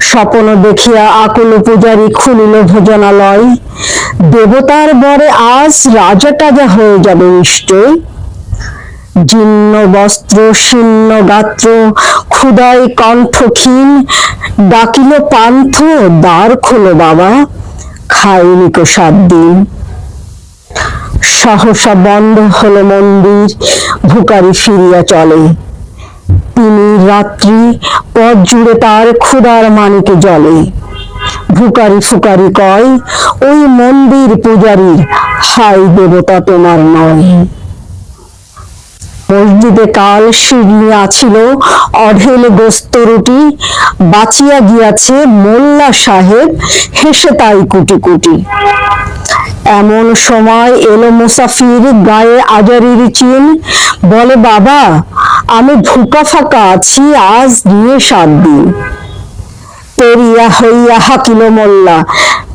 স্বপ্ন দেখিয়া আকুল পূজারী খুলিল ভোজনালয়। দেবতার বরে আজ রাজা টাজা হয়ে যাবে নিশ্চয়। জীর্ণ বস্ত্র, শীর্ণ গাত্র, ক্ষুদায় কণ্ঠক্ষীণ ডাকিল পান্থ, দ্বার খোলো বাবা, খাইনি কো সাত দিন। সহসা বন্ধ হলো মন্দির, ভুকারি ফিরিয়া চলে। তিনি রাত্রি পথ জুড়ে তার ক্ষুদার মানিকে জলে। ভুকারি ফুকারি কয়, ওই মন্দির পূজারীর হাই দেবতা তোমার নয়। মসজিদে কাল শিরনি আছিল, অঢেল গোস্ত রুটি, বাঁচিয়া গিয়াছে মোল্লা সাহেব, হেসে তাই কুটি কুটি। এমন সময় এলো মুসাফির গায়ে আজারির চিন। বলে, বাবা, আমি ভুকা ফাঁকা আছি, আজ নিয়ে সাত দিন। তেরিয়া হইয়া হাকিল মোল্লা,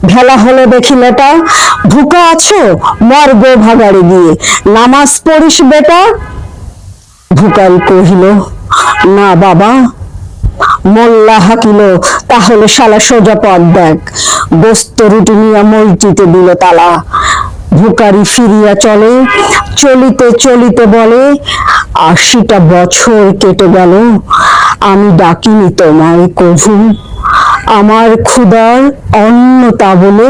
ভেলা হলো দেখিলেটা ভুকা আছো? মর গো ভাগাড়ে গিয়ে, নামাজ পড়িস বেটা? ভুকারি কহিল, না বাবা। মোল্লা হাকিল, তাহলে শালা সোজা পথ দেখ। গোস্ত রুটি নিয়ে মসজিদে দিল তালা। ভুকারি ফিরিয়া চলে, চলিতে চলিতে বলে, আশিটা বছর কেটে গেল, আমি ডাকিনি তোমায় কভু। আমার ক্ষুদার অন্নতা বলে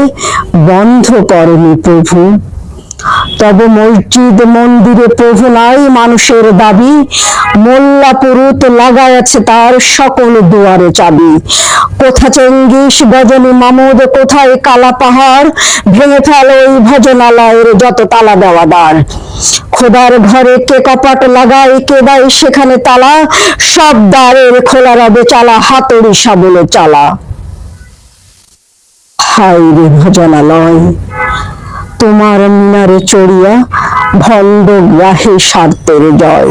বন্ধ করেনি প্রভু। তবে মসজিদ মন্দিরে প্রভু নাই মানুষের দাবি। মোল্লা পুরুত লাগাইয়াছে তার সকল দুয়ারে চাবি। কোথা চেঙ্গিস গজনী মামুদ, কোথায় কালা পাহাড়? ভেঙে ফেল ওই ভজনালয়ের যত তালা দেওয়া দ্বার। খোদার ঘরে কে কপাট লাগায়, কে দেয় সেখানে তালা? সব দ্বারের খোলা রবে চালা হাতুড়ি সাবলে চালা। হাই রে ভজনালয়। তোমার মিনারে চড়িয়া ভণ্ড গ্রাহে স্বার্থের জয়।